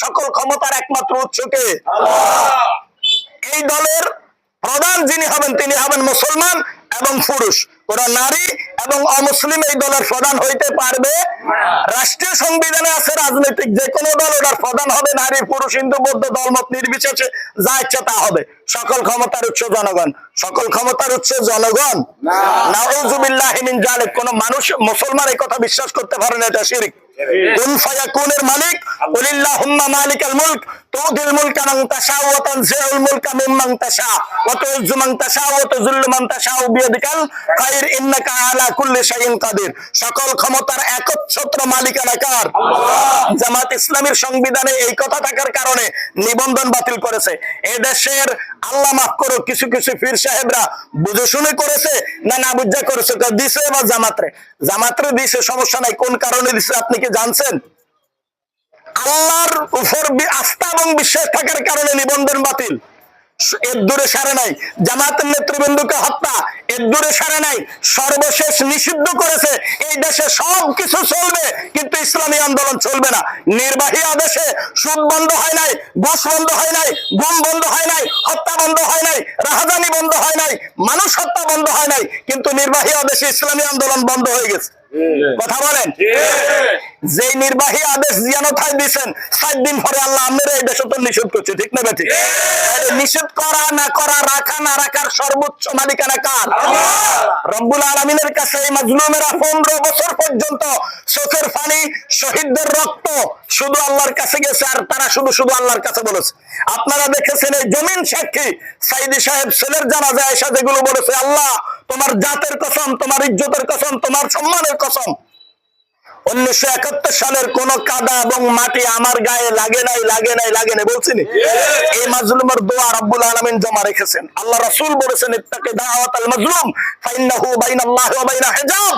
সকল ক্ষমতার একমাত্র উৎসকে এই দলের প্রধান যিনি হবেন তিনি হবেন মুসলমান এবং পুরুষ। ওরা নারী এবং অমুসলিম এই দলের প্রধান হইতে পারবে। রাষ্ট্রীয় সংবিধানে আছে রাজনৈতিক যে কোনো দল ওটার প্রধান হবে নারী পুরুষ হিন্দু বৌদ্ধ দলমত নির্বিশেষে যা ইচ্ছা তা হবে। সকল ক্ষমতার উৎস জনগণ। সকল ক্ষমতার উৎস জনগণ? নাউজুবিল্লাহ মিন জালিক। কোন মানুষ মুসলমান এই কথা বিশ্বাস করতে পারে না এটা শিরিক। কুন ফায়াকুনের মালিক? কুলিল্লাহুম্মা মালিকাল মুলক। তুদিল মুলকা মান তাশা ওয়া তানজিউল মুলকা মিম্মান তাশা ওয়া তুইজ্জু মান তাশা ওয়া তুযিল্লু মান তাশা বিয়াদিকাল খায়র ইন্নাকা আলা কুল্লি শাইইন কাদির। সকল ক্ষমতার একচ্ছত্র মালিকানা কার জামাত ইসলামের সংবিধানে এই কথা থাকার কারণে নিবন্ধন বাতিল করেছে। এই দেশের আল্লাহ মাফ করো কিছু কিছু পীর সাহেবরা বুঝে শুনে করেছে না না বুঝা করেছে দিছে বা জামাতরে। জামাতরে দিছে সমস্যা নাই কোন কারণে দিছে আপনি কি জানছেন? আল্লাহর উপর আস্থা এবং বিশ্বাস থাকার কারণে নিবন্ধন বাতিল। এর দূরে সারে নাই। জামাতের নেতৃবৃন্দকে হত্যা এর দূরে সারে নাই। সর্বশেষ নিষিদ্ধ করেছে। এই দেশে সব কিছু চলবে কিন্তু ইসলামী আন্দোলন চলবে না। নির্বাহী আদেশে সুদ বন্ধ হয় নাই ঘুষ বন্ধ হয় নাই গুম বন্ধ হয় নাই হত্যা বন্ধ হয় নাই রাহাজানি বন্ধ হয় নাই মানুষ হত্যা বন্ধ হয় নাই কিন্তু নির্বাহী আদেশে ইসলামী আন্দোলন বন্ধ হয়ে গেছে। কথা বলেন? যে নির্বাহী আদেশ জিয়ানতায় দিচ্ছেন সাত দিন পরে আল্লাহ আমরা এই দেশে তো নিষেধ করছে ঠিক না বেঠিক? নিষেধ করা না করা রাখা না রাখার সর্বোচ্চ মালিকানা কার? রব্বুল আলমিনের কাছে এই মাজলুমেরা পনেরো বছর পর্যন্ত চোখের পানি শহীদদের রক্ত শুধু আল্লাহর কাছে গেছে আর তারা শুধু শুধু আল্লাহর কাছে বলেছে। আপনারা দেখেছেন এই জমিন সাক্ষী সাইদি সাহেব ছেলের জানা যায় যেগুলো বলেছে আল্লাহ তোমার জাতের কসম তোমার ইজ্জতের কসম তোমার সম্মানের কসম উনিশশো একাত্তর সালের কোন কাদা এবং মাটি আমার গায়ে লাগে নাই লাগে নাই লাগে নাই বলছিনি এই মাজলুমের দোয়া রব্বুল আলামিন জমা রেখেছেন। আল্লাহ রাসূল বলেছেন ইত্তাকি দাওয়াত আল মাজলুম ফাইন্নাহু বাইনাল্লাহি ওয়া বাইনা হিজাব।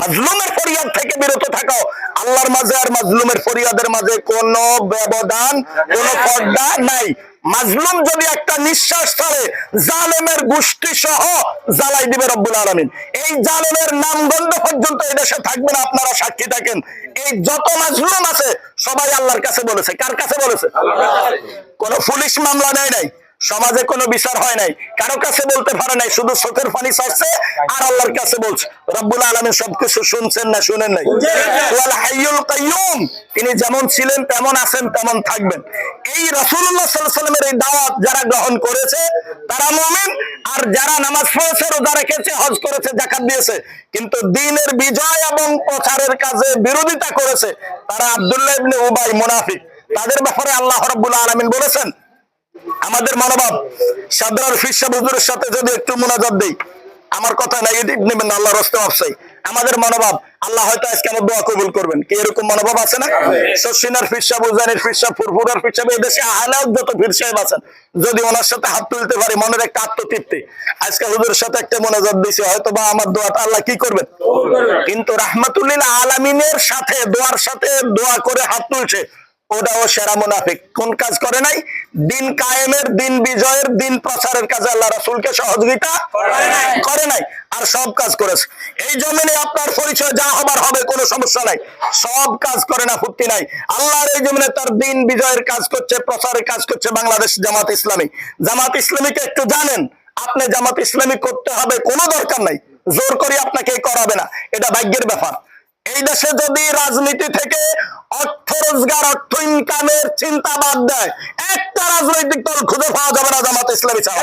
মাজলুমের ফরিয়াদ থেকে বিরত থাকো। আল্লাহর মাঝে আর মাজলুমের ফরিয়াদের মাঝে কোনো ব্যবধান কোনো পর্দা নাই। মাজলুম যদি একটা নিঃশ্বাস ছাড়ে জালেমের গোষ্ঠী সহ জ্বালাই দিবে রব্বুল আলমিন। এই জালেমের নাম গন্ধ পর্যন্ত এই দেশে থাকবে না আপনারা সাক্ষী থাকেন। এই যত মাজলুম আছে সবাই আল্লাহর কাছে বলেছে। কার কাছে বলেছে? কোন পুলিশ মামলা নেয় নাই। সমাজে কোনো বিচার হয় নাই। কারও কাছে বলতে পারে নাই, শুধু চোখের পানি ছাড়ছে আর আল্লাহর কাছে বলছে। রব্বুল আলমিন সবকিছু শুনছেন না শুনেন নাই? তিনি যেমন ছিলেন, তেমন আছেন, তেমন থাকবেন। এই সাল্লামের এই দাওয়াত যারা গ্রহণ করেছে, তারা মুমিন, আর যারা নামাজ পড়েছে, রোজা রেখেছে, হজ করেছে, যাকাত দিয়েছে, কিন্তু দিনের বিজয় এবং প্রচারের কাজে বিরোধিতা করেছে, তারা আব্দুল্লাহ উবাই মুনাফিক। তাদের ব্যাপারে আল্লাহ রাব্বুল আলামিন বলেছেন আমাদের মনোভাব ফিরসা হুজুরের সাথে যদি একটু মোনাজাত দেই আমার কথা নেগেটিভ নেবেন না আল্লাহ রস্তে অবশ্যই আমাদের মনোভাব আল্লাহ হয়তো আজকে আমার দোয়া কবুল করবেন। কি এরকম মনোভাব আছে না? শশিনার ফিরসা বুজানের ফিরসা ফুরফুরার ফিরসা এদেশে আহলাদ যত ফির সাহেব আছেন যদি ওনার সাথে হাত তুলতে পারি মনের একটা আত্মতৃপ্তি। আজকে হুজুরের সাথে একটা মোনাজাত দিছি হয়তো বা আমার দোয়াটা আল্লাহ কি করবেন? কিন্তু রাহমাতুল্লিল আলামিনের সাথে দোয়ার সাথে দোয়া করে হাত তুলছে। ওটাও সেরা মুনাফিক। কোন কাজ করে নাই? দিন কায়েমের দিন বিজয়ের দিন প্রচারের কাজে আল্লাহ রাসূলকে সহযোগিতা করে নাই। আর সব কাজ করেছে। এই জমিনে আপনার পরিচয় যা হবার হবে কোনো সমস্যা নাই। সব কাজ করে না ফুর্তি নাই। আল্লাহর এই জমিনে তার দিন বিজয়ের কাজ করছে প্রচারের কাজ করছে বাংলাদেশ জামাত ইসলামী। জামাত ইসলামীকে একটু জানেন। আপনি জামাত ইসলামী করতে হবে কোনো দরকার নাই। জোর করে আপনাকে করাবে না। এটা ভাগ্যের ব্যাপার। এই দেশে যদি রাজনীতি থেকে অর্থ রোজগার অর্থ ইনকামের চিন্তা বাদ দেয় একটা রাজনৈতিক দল খুঁজে পাওয়া যাবে না জামাত ইসলামী ছাড়া।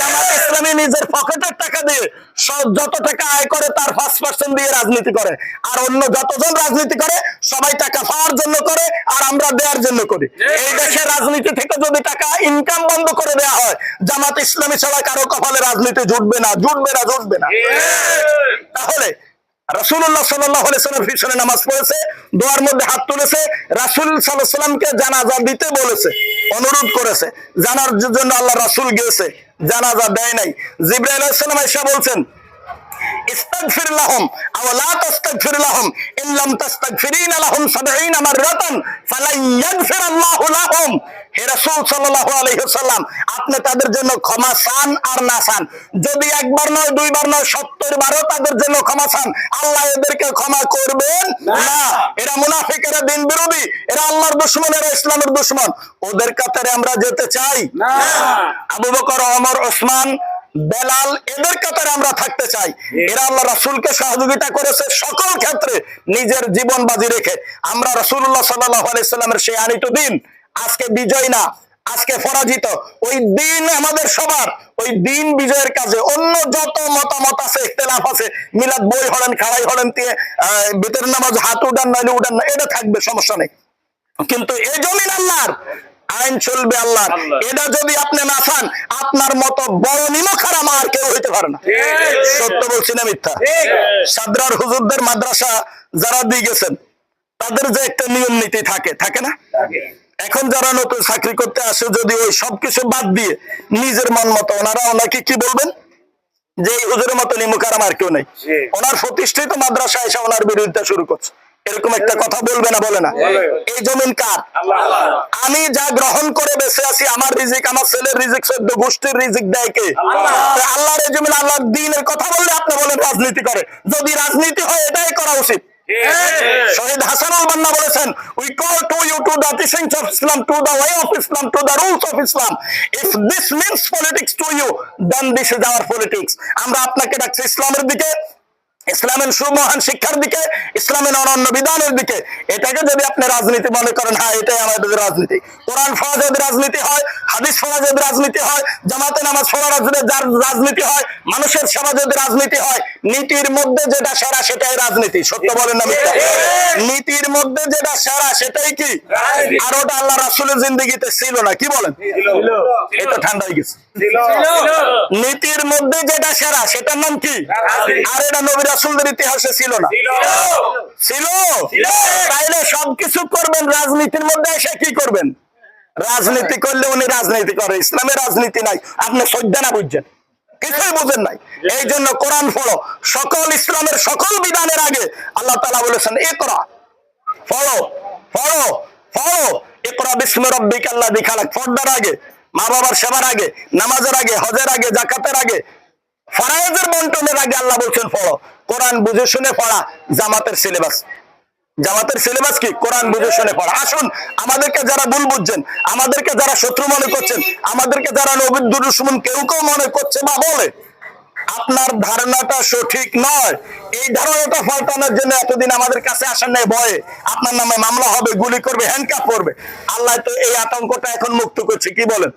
জামাত ইসলামী নিজের পকেটের টাকা দিয়ে সব যত টাকা আয় করে তার ফার্স্ট পার্সেন্ট দিয়ে রাজনীতি করে। আর অন্য যতজন রাজনীতি করে সবাই টাকা পাওয়ার জন্য করে আর আমরা দেওয়ার জন্য করি। এই দেশে রাজনীতি থেকে যদি টাকা ইনকাম বন্ধ করে দেওয়া হয় জামাত ইসলামী ছাড়া কারও কপালে রাজনীতি জুটবে না জুটবে না জুটবে না। তাহলে নামাজ পড়েছে, দোয়ার মধ্যে হাত তুলেছে জানাজা দিতে বলেছে, অনুরোধ করেছে, জানার জন্য আল্লাহ রাসূল গেছে জানাজা দেয় নাই। জিব্রাহ এসে বলছেন ইস্তাগফির লাহুম আও লা তাস্তাগফির লাহুম ইন লাম তাস্তাগফিরিনা লাহুম 70 মাররাতান ফালান ইয়াগফির আল্লাহু লাহুম। হে রাসূল সাল্লাল্লাহু আলাইহি ওয়াসাল্লাম আপনি তাদের জন্য ক্ষমা চান আর না চান। যদি একবার নয় দুইবার নয় 70 বারও তাদের জন্য ক্ষমা চান আল্লাহ এদেরকে ক্ষমা করবেন না। এরা মুনাফিক এরা দিন বিরোধী এরা আল্লাহর দুশমন এরা ইসলামের দুশমন। ওদের কাতারে আমরা যেতে চাই। আবু বকর ওমর ওসমান বেলাল এদের কাতারে আমরা থাকতে চাই। এরা আল্লাহ রাসূলকে সহযোগিতা করেছে সকল ক্ষেত্রে নিজের জীবন বাজি রেখে। আমরা আলাইহি সাল্লামের সেই আনিত দিন আজকে বিজয় না আজকে পরাজিত। ওই দিন আমাদের সবার ওই দিন বিজয়ের কাজে। অন্য যত মতামত আছে ইখতিলাফ আছে মিলাদ বই হলেন খাড়াই হলেন দিয়ে আহ, ভিতরের নামাজ হাত উঠান নাইলে উঠান না এটা থাকবে সমস্যা নেই। কিন্তু এই জমিন আল্লাহর আইন চলবে আল্লাহর। এটা যদি আপনি না চান আপনার মতো বড় নিমখারাম আর কেউ হইতে পারে না। সত্য বলছি না মিথ্যা? সাদরার হুজুরদের মাদ্রাসা যারা দিয়ে গেছেন তাদের যে একটা নিয়ম নীতি থাকে থাকে না? এখন যারা নতুন চাকরি করতে আসে যদি ওই সবকিছু বাদ দিয়ে নিজের মন মতো ওনারা ওনাকে কি বলবেন? যে হুজুরের মতো নিমুখারাম আর কেউ নেই। ওনার প্রতিষ্ঠিত মাদ্রাসা এসে ওনার বিরোধিতা শুরু করছে। এরকম একটা কথা বলবে না বলে না। এই জমিন কার? আমি যা গ্রহণ করে বেঁচে আছি আমার রিজিক আমার ছেলের রিজিক সদ্য গোষ্ঠীর রিজিক দেয় কে? আল্লাহর এই জমিন আল্লাহর দিনের কথা বললে আপনি বলেন রাজনীতি করে। যদি রাজনীতি হয় এটাই করা উচিত। শহীদ হাসানুল বান্না বলেছেন we call to you to the teachings of Islam to the way of Islam to the rules of Islam if this means politics to you then this is our politics আমরা আপনাকে ডাকছি ইসলামের দিকে। ইসলামের সুমহান শিক্ষার দিকে ইসলামের অনন্য বিধানের দিকে এটাকে যদি আপনি রাজনীতি মনে করেন হ্যাঁ এটাই আমাদের রাজনীতি। কোরআন পড়া যদি রাজনীতি হয় হাদিস পড়া যদি রাজনীতি হয় জামাতে নামাজ রাজনীতি যার রাজনীতি হয় মানুষের সেবা যদি রাজনীতি হয় নীতির মধ্যে যেটা সেরা সেটাই রাজনীতি। সত্য বলেন না নীতির মধ্যে যেটা সেরা সেটাই কি? আর ওটা আল্লাহ রাসুলের জিন্দগিতে ছিল না। কি বলেন? এটা ঠান্ডা হয়ে গেছে। নীতির মধ্যে যেটা সেরা সেটার নাম কি? আর এটা নবী রাসুলদের ইতিহাসে ছিল না। ছিল। তাইলে সবকিছু করবেন রাজনীতির মধ্যে এসে কি করবেন? রাজনীতি করলে উনি রাজনীতি করে ইসলামের রাজনীতি নাই। আপনি সজ্জা না বুঝছেন? কিছুই বুঝেন নাই। এই জন্য কোরআন পড়ো। সকল ইসলামের সকল বিধানের আগে আল্লাহ তালা বলেছেন এ করা ফলো ফলো ফলো। ইকরা বিস্মি রব্বিকা আল্লাযী খালাক। পর্দার আগে মা বাবার সেবার আগে নামাজের আগে হজের আগে জাকাতের আগে ফরায়েজের বন্টনের আগে আল্লাহ বলছেন, পড়ো। কোরআন বুঝে শুনে পড়া জামাতের সিলেবাস জামাতের সিলেবাস কি? কোরআন বুঝে শুনে পড়া। আসুন, আমাদেরকে যারা ভুল বুঝছেন, আমাদেরকে যারা শত্রু মনে করছেন, আমাদেরকে যারা নবীর দুরুসুমন কেউ কেউ মনে করছে বা বলে, আপনার ধারণাটা সঠিক নয়। এই ধারণাটা পাল্টানোর জন্য এতদিন আমাদের কাছে আসেন নাই ভয়ে। আপনার নামে মামলা হবে, গুলি করবে হ্যান্ডকাপ করবে আল্লাহ তো এই আতঙ্কটা এখন মুক্ত করছে, কি বলেন?